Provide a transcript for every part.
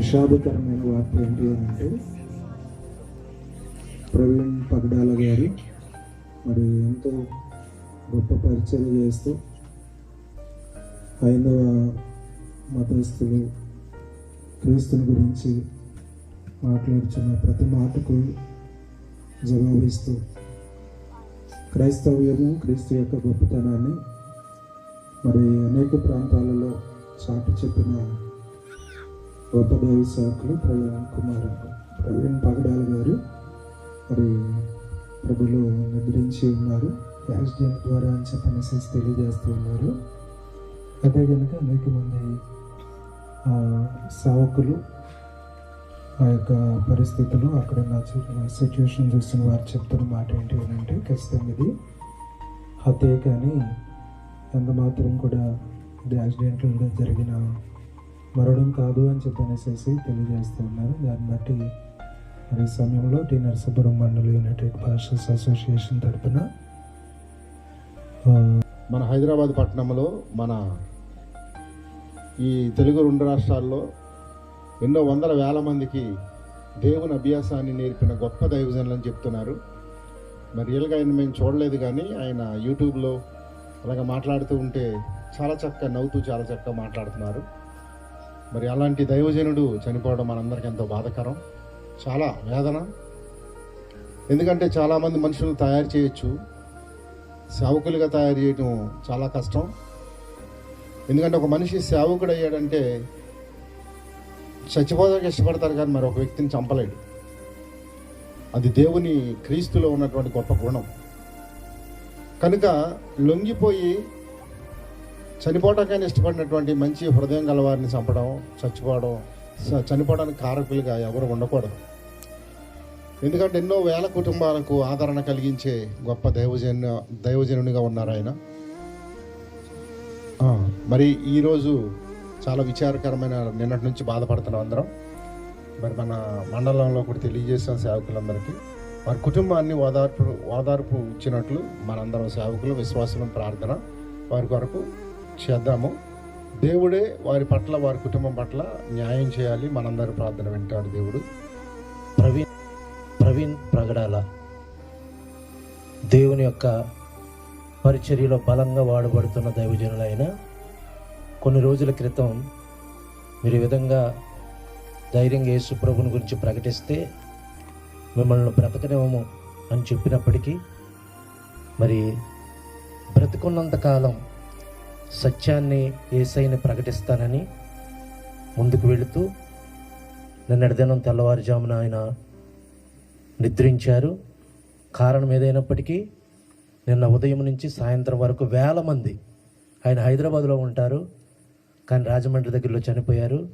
విషాదకరమైన వార్త ఏంటి అని అంటే ప్రవీణ్ పగడాల గారు మరి ఎంతో గొప్ప పరిచయం చేస్తూ హైందవ మతస్థులు క్రీస్తుని గురించి మాట్లాడుచున్న ప్రతి మాటకు జవాబిస్తూ క్రైస్తవ్యము క్రీస్తు యొక్క గొప్పతనాన్ని మరి అనేక ప్రాంతాలలో చాటి చెప్పిన గొప్ప దైవ సేవకులు ప్రవీణ్ కుమార్ ప్రవీణ్ పగడాల గారు. మరి ప్రభులు నిద్రించి ఉన్నారు. యాక్సిడెంట్ ద్వారా అని చెప్పి మెసేజ్ తెలియజేస్తూ ఉన్నారు. అదే కనుక అనేక మంది ఆ, సేవకులు ఆ యొక్క పరిస్థితులు అక్కడ నా సిచ్యువేషన్ చూస్తున్న వారు చెప్తున్న మాట ఏంటి అని అంటే ఖచ్చితంగా ఇది హత్య కానీ ఎంత మాత్రం కూడా ఇది యాక్సిడెంటల్గా జరిగిన మరణం కాదు అని చెప్పనేసేసి తెలియజేస్తూ ఉన్నారు. దాన్ని బట్టి మరి సమయంలో T Narasapuram united pastors association తరఫున మన హైదరాబాద్ పట్టణంలో మన ఈ తెలుగు రెండు రాష్ట్రాల్లో ఎన్నో వందల వేల మందికి దేవుని అభ్యాసాన్ని నేర్పిన గొప్ప దైవజనులు అని చెప్తున్నారు. మరి రియల్గా ఆయన మేము చూడలేదు కానీ ఆయన యూట్యూబ్లో అలాగ మాట్లాడుతూ ఉంటే చాలా చక్కగా నవ్వుతూ చాలా చక్కగా మాట్లాడుతున్నారు. మరి అలాంటి దైవజనుడు చనిపోవడం మనందరికీ ఎంతో బాధకరం. చాలా వేదన. ఎందుకంటే చాలామంది మనుషులను తయారు చేయొచ్చు. సేవకులుగా తయారు చేయడం చాలా కష్టం. ఎందుకంటే ఒక మనిషి సేవకుడు అయ్యాడంటే చచ్చిపోదానికి ఇష్టపడతారు కానీ మరి ఒక వ్యక్తిని చంపలేడు. అది దేవుని క్రీస్తులో ఉన్నటువంటి గొప్ప గుణం. కనుక లొంగిపోయి చనిపోవటానికి ఇష్టపడినటువంటి మంచి హృదయం గల వారిని చంపడం చచ్చిపోవడం చనిపోవడానికి కారకులుగా ఎవరు ఉండకూడదు. ఎందుకంటే ఎన్నో వేల కుటుంబాలకు ఆదరణ కలిగించే గొప్ప దైవజన్య దైవజనునిగా ఉన్నారు ఆయన. మరి ఈరోజు చాలా విచారకరమైన నిన్నటి నుంచి బాధపడుతున్నాం అందరం. మరి మన మండలంలో కూడా తెలియజేసిన సేవకులందరికీ వారి కుటుంబాన్ని ఓదార్పు ఓదార్పు ఇచ్చినట్లు మనందరం సేవకులు విశ్వాసం ప్రార్థన వారి కొరకు చేద్దాము. దేవుడే వారి పట్ల వారి కుటుంబం పట్ల న్యాయం చేయాలి. మనందరి ప్రార్థన వింటాడు దేవుడు. ప్రవీణ్ ప్రవీణ్ ప్రగడాల. దేవుని యొక్క పరిచర్యలో బలంగా వాడబడుతున్న దైవజనులైన కొన్ని రోజుల క్రితం మీరు ఈ విధంగా ధైర్యంగా యేసు ప్రభుని గురించి ప్రకటిస్తే మిమ్మల్ని బ్రతకనేమో అని చెప్పినప్పటికీ మరి బ్రతికున్నంత కాలం సత్యాన్ని ఏసైని ప్రకటిస్తానని ముందుకు వెళుతూ నిన్నటి దినం తెల్లవారుజామున ఆయన నిద్రించారు. కారణం ఏదైనప్పటికీ నిన్న ఉదయం నుంచి సాయంత్రం వరకు వేల మంది ఆయన హైదరాబాద్లో ఉంటారు. కానీ రాజమండ్రి దగ్గరలో చనిపోయారు.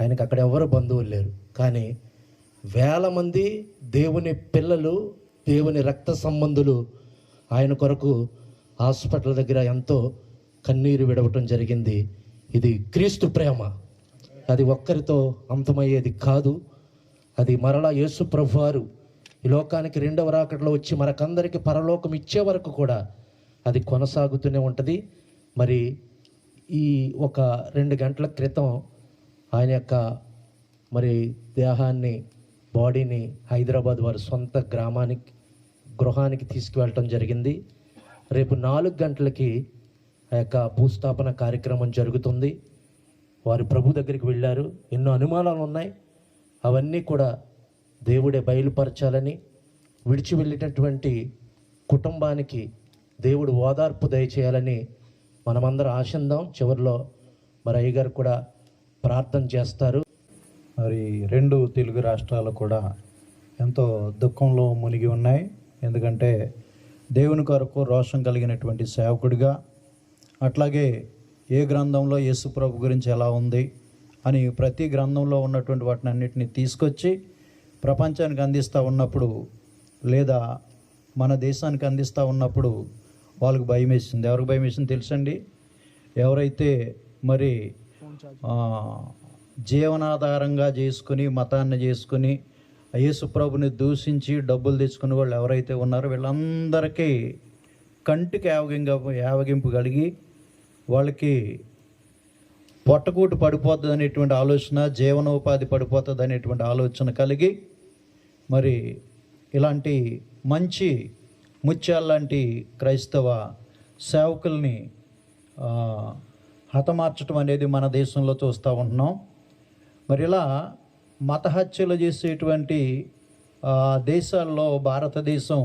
ఆయనకు అక్కడ ఎవరు బంధువులు లేరు. కానీ వేల మంది దేవుని పిల్లలు దేవుని రక్త సంబంధులు ఆయన కొరకు హాస్పిటల్ దగ్గర ఎంతో కన్నీరు విడవటం జరిగింది. ఇది క్రీస్తు ప్రేమ. అది ఒక్కరితో అంతమయ్యేది కాదు. అది మరలా యేసు ప్రభువారు ఈ లోకానికి రెండవ రాకడలో వచ్చి మనకందరికీ పరలోకం ఇచ్చే వరకు కూడా అది కొనసాగుతూనే ఉంటుంది. మరి ఈ ఒక రెండు గంటల క్రితం ఆయన యొక్క మరి దేహాన్ని బాడీని హైదరాబాద్ వారి సొంత గ్రామానికి గృహానికి తీసుకువెళ్ళటం జరిగింది. రేపు నాలుగు గంటలకి ఆ యొక్క భూస్థాపన కార్యక్రమం జరుగుతుంది. వారు ప్రభు దగ్గరికి వెళ్ళారు. ఎన్నో అనుమానాలు ఉన్నాయి. అవన్నీ కూడా దేవుడే బయలుపరచాలని విడిచి వెళ్ళేటటువంటి కుటుంబానికి దేవుడు ఓదార్పు దయచేయాలని మనమందరం ఆశిందాం. చివరిలో మరి అయ్యగారు కూడా ప్రార్థన చేస్తారు. మరి రెండు తెలుగు రాష్ట్రాలు కూడా ఎంతో దుఃఖంలో మునిగి ఉన్నాయి. ఎందుకంటే దేవుని కొరకు రోషం కలిగినటువంటి సేవకుడిగా అట్లాగే ఏ గ్రంథంలో యేసు ప్రభు గురించి ఎలా ఉంది అని ప్రతి గ్రంథంలో ఉన్నటువంటి వాటిని అన్నిటిని తీసుకొచ్చి ప్రపంచానికి అందిస్తూ ఉన్నప్పుడు లేదా మన దేశానికి అందిస్తూ ఉన్నప్పుడు వాళ్ళకు భయం వేసింది. ఎవరికి భయం వేసింది తెలుసండి? ఎవరైతే మరి జీవనాధారంగా చేసుకుని మతాన్ని చేసుకుని యేసుప్రభుని దూషించి డబ్బులు తెచ్చుకునే వాళ్ళు ఎవరైతే ఉన్నారో వీళ్ళందరికీ కంటికి యావగింగ యావగింపు కలిగి వాళ్ళకి పొట్టకూటు పడిపోతుంది అనేటువంటి ఆలోచన జీవనోపాధి పడిపోతుంది అనేటువంటి ఆలోచన కలిగి మరి ఇలాంటి మంచి ముత్యాల్లాంటి క్రైస్తవ సేవకుల్ని హతమార్చడం అనేది మన దేశంలో చూస్తూ ఉంటున్నాం. మరి ఇలా మత హత్యలు చేసేటువంటి దేశాల్లో భారతదేశం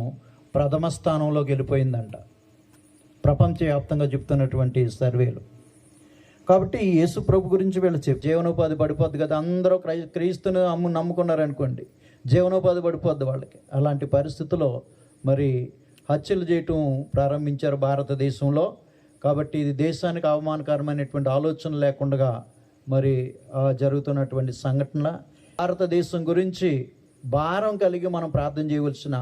ప్రథమ స్థానంలోకి వెళ్ళిపోయిందంట. ప్రపంచవ్యాప్తంగా చెప్తున్నటువంటి సర్వేలు. కాబట్టి యేసు ప్రభు గురించి వీళ్ళు చెప్పు జీవనోపాధి పడిపోద్ది కదా అందరూ క్రై క్రీస్తుని అమ్ము నమ్ముకున్నారనుకోండి జీవనోపాధి పడిపోద్ది వాళ్ళకి. అలాంటి పరిస్థితుల్లో మరి హత్యలు చేయటం ప్రారంభించారు భారతదేశంలో. కాబట్టి ఇది దేశానికి అవమానకరమైనటువంటి ఆలోచన లేకుండా మరి జరుగుతున్నటువంటి సంఘటన. భారతదేశం గురించి భారం కలిగి మనం ప్రార్థన చేయవలసిన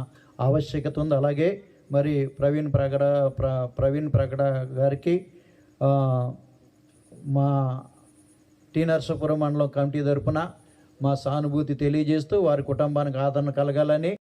ఆవశ్యకత ఉంది. అలాగే మరి ప్రవీణ్ ప్రగడ ప్ర ప్రవీణ్ ప్రగడ గారికి మా టీ నరసాపురం మండలం కమిటీ తరపున మా సానుభూతి తెలియజేస్తూ వారి కుటుంబానికి ఆదరణ కలగాలని